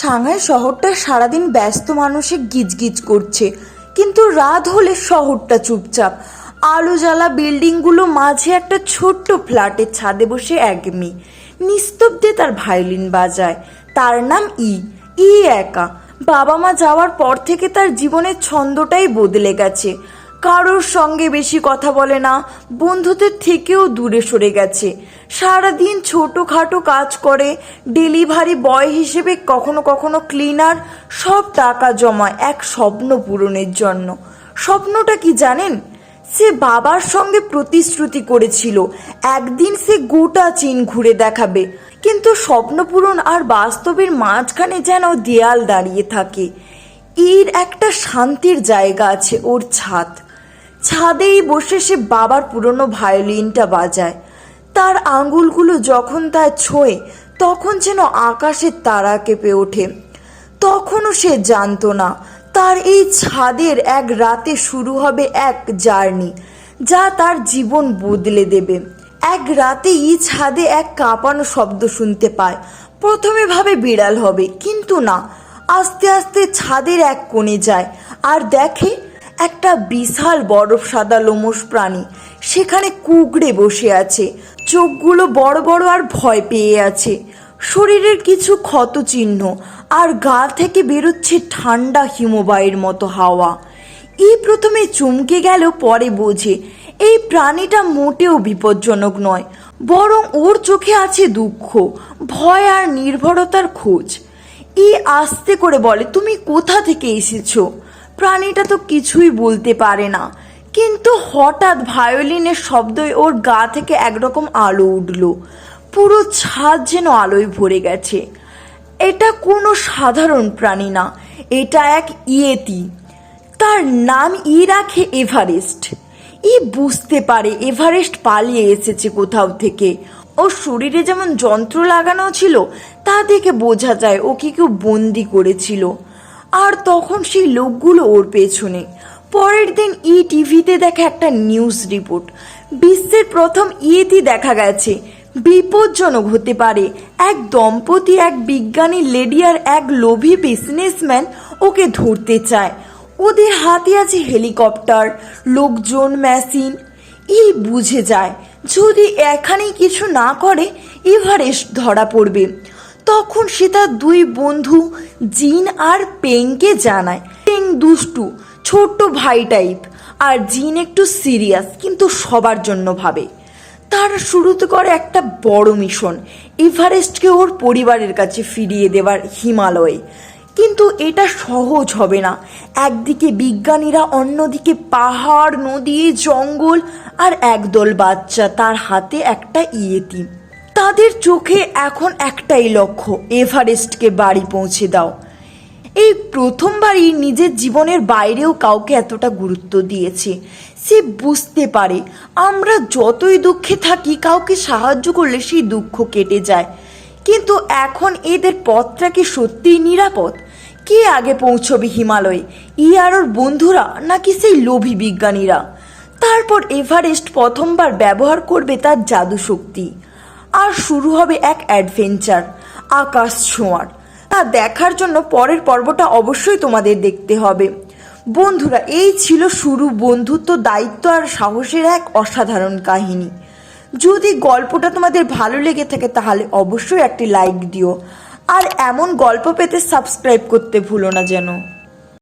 Shanghai শহরটা সারাদিন ব্যস্ত মানুষে গিজগিজ করছে। কিন্তু রাত হলে শহরটা চুপচাপ। আলো জ্বালা বিল্ডিংগুলো মাঝে একটা ছোট্ট ফ্ল্যাটের ছাদে বসে এক মেয়ে। নিস্তব্ধে তার ভায়োলিন বাজায়। তার নাম ই। ই একা। বাবা মা যাওয়ার পর থেকে তার জীবনের ছন্দটাই বদলে গেছে। কারোর সঙ্গে বেশি কথা বলে না। বন্ধুদের থেকেও দূরে সরে গেছে। সারাদিন ছোটোখাটো কাজ করে, ডেলিভারি বয় হিসেবে কখনো কখনো ক্লিনার, সব টাকা জমায় এক স্বপ্ন পূরণের জন্য। স্বপ্নটা কি জানেন? সে বাবার সঙ্গে প্রতিশ্রুতি করেছিল, একদিন সে গোটা চীন ঘুরে দেখাবে। কিন্তু স্বপ্ন পূরণ আর বাস্তবের মাঝখানে যেন দেয়াল দাঁড়িয়ে থাকে। এর একটা শান্তির জায়গা আছে ওর ছাদ। ছাদেই বসে সে বাবার পুরনো ভায়োলিনটা বাজায়। তার আঙ্গুলগুলো যখন তার ছোঁয়ে, তখন যেন আকাশের তারা কেঁপে ওঠে। তখনও সে জানতো না, তার এই ছাদের এক রাতে শুরু হবে এক জার্নি, যা তার জীবন বদলে দেবে। এক রাতেই ছাদে এক কাঁপানো শব্দ শুনতে পায়। প্রথমে ভাবে বিড়াল হবে, কিন্তু না, আস্তে আস্তে ছাদের এক কোণে যায়। আর দেখে একটা বিশাল বরফ সাদা লোমস প্রাণী। সেখানে কুগড়ে বসে আছে। চোখগুলো বড় বড় আর ভয় পেয়ে আছে। শরীরের কিছু ক্ষত চিহ্ন আর গা থেকে বেরোচ্ছে ঠান্ডা হিমবাহের মতো হাওয়া। এই প্রথমে চমকে গেল, পরে বোঝে, এই প্রাণীটা মোটেও বিপজ্জনক নয়, বরং ওর চোখে আছে দুঃখ, ভয় আর নির্ভরতার খোঁজ। ই আস্তে করে বলে, তুমি কোথা থেকে এসেছ? প্রাণীটা তো কিছুই বলতে পারে না। কিন্তু হঠাৎ ভায়োলিনের শব্দে ওর গা থেকে একরকম আলো উঠল। পুরো ছাদ যেন আলোয় ভরে গেছে। এটা কোনো সাধারণ প্রাণী না, এটা এক ইয়েতি। তার নাম ই রাখে এভারেস্ট। ই বুঝতে পারে এভারেস্ট পালিয়ে এসেছে কোথাও থেকে। ওর শরীরে যেমন যন্ত্র লাগানো ছিল, তা দেখে বোঝা যায় ওকে কেউ বন্দি করেছিল। আর তখন সেই লোকগুলো ওর পেছনে। পরের দিন ই টিভিতে দেখা একটা নিউজ রিপোর্ট বিশ্বের প্রথম ইয়েতি দেখা গেছে। বিপজ্জনক হতে পারে। এক দম্পতি, এক বিজ্ঞানী লেডি আর এক লোভী বিজনেসম্যান ওকে ধরতে চায়। ওদের হাতে আছে হেলিকপ্টার লোকজন মেশিন এই বুঝে যায়, যদি এখানেই কিছু না করে এভারেস্ট ধরা পড়বে। তখন সে তার দুই বন্ধু জিন আর পেংকে জানায়, পেং দুষ্টু, ছোট্ট ভাই টাইপ, আর জিন একটু সিরিয়াস, কিন্তু সবার জন্য ভাবে। তারা শুরুতে করে একটা বড় মিশন, এভারেস্টকে ওর পরিবারের কাছে ফিরিয়ে দেওয়ার হিমালয়ে। কিন্তু এটা সহজ হবে না। একদিকে বিজ্ঞানীরা, অন্যদিকে পাহাড়, নদী, জঙ্গল, আর একদল বাচ্চা তার হাতে একটা ইয়েতি তাদের চোখে এখন একটাই লক্ষ্য, এভারেস্টকে বাড়ি পৌঁছে দাও। এই প্রথমবারই নিজের জীবনের বাইরেও কাউকে এতটা গুরুত্ব দিয়েছে। সে বুঝতে পারে, আমরা যতই দুঃখে থাকি, কাউকে সাহায্য করলে সেই দুঃখ কেটে যায়। কিন্তু এখন এদের পথটা কি সত্যিই নিরাপদ? কে আগে পৌঁছবে হিমালয়ে? ই আর ওর বন্ধুরা, নাকি সেই লোভী বিজ্ঞানীরা? তারপর এভারেস্ট প্রথমবার ব্যবহার করবে তার জাদু শক্তি আর শুরু হবে এক অ্যাডভেঞ্চার, আকাশ ছোঁয়ার। তা দেখার জন্য পরের পর্বটা অবশ্যই তোমাদের দেখতে হবে। বন্ধুরা, এই ছিল শুরু বন্ধুত্ব, দায়িত্ব আর সাহসের এক অসাধারণ কাহিনী। যদি গল্পটা তোমাদের ভালো লেগে থাকে তাহলে অবশ্যই একটি লাইক দিও। আর এমন গল্প পেতে সাবস্ক্রাইব করতে ভুলো না যেন।